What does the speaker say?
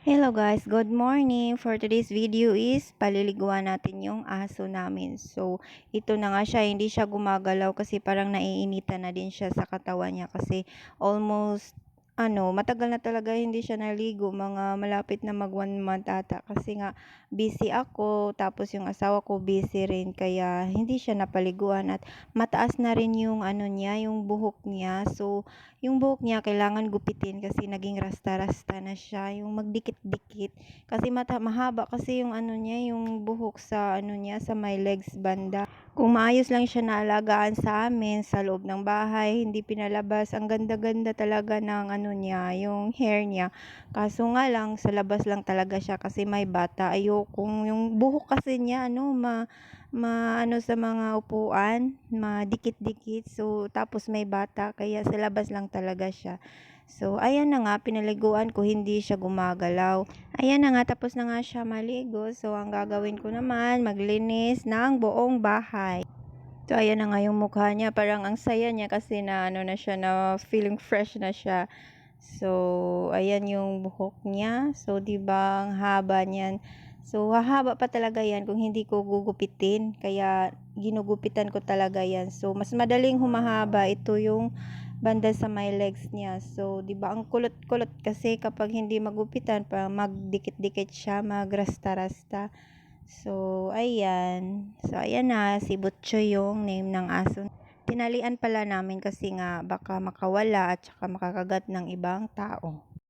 Hello guys, good morning. For today's video is paliliguan natin yung aso namin. So, ito na nga siya, hindi siya gumagalaw kasi parang naiinitan na din siya sa katawan niya kasi almost ano, matagal na talaga hindi siya naligo, mga malapit na mag one month ata kasi nga busy ako, tapos yung asawa ko busy rin kaya hindi siya napaliguan at mataas na rin yung ano niya, yung buhok niya. So, yung buhok niya kailangan gupitin kasi naging rasta-rasta na siya, yung magdikit-dikit kasi mata mahaba kasi yung ano niya, yung buhok sa ano niya, sa may legs banda. Kung maayos lang siya naalagaan sa amin sa loob ng bahay, hindi pinalabas, ang ganda-ganda talaga ng ano niya, yung hair niya. Kaso nga lang, sa labas lang talaga siya kasi may bata. Ayokong yung buhok kasi niya, ano, ma, ma ano sa mga upuan, madikit-dikit. So, tapos may bata, kaya sa labas lang talaga siya. So, ayan na nga, pinaliguan ko, hindi siya gumagalaw. Ayan na nga, tapos na nga siya maligo. So, ang gagawin ko naman, maglinis ng buong bahay. So, ayan na nga yung mukha niya. Parang ang saya niya kasi na ano na siya, na feeling fresh na siya. So, ayan yung buhok niya. So, di ba ang haba niyan. So, hahaba pa talaga yan kung hindi ko gugupitin. Kaya, ginugupitan ko talaga yan. So, mas madaling humahaba. Ito yung banda sa my legs niya. So, 'di ba ang kulot-kulot kasi kapag hindi magupitan pa magdikit-dikit siya, magrasta-rasta. So, ayan. So, ayan na si Butcho yung name ng aso. Tinalian pala namin kasi nga baka makawala at saka makakagat ng ibang tao.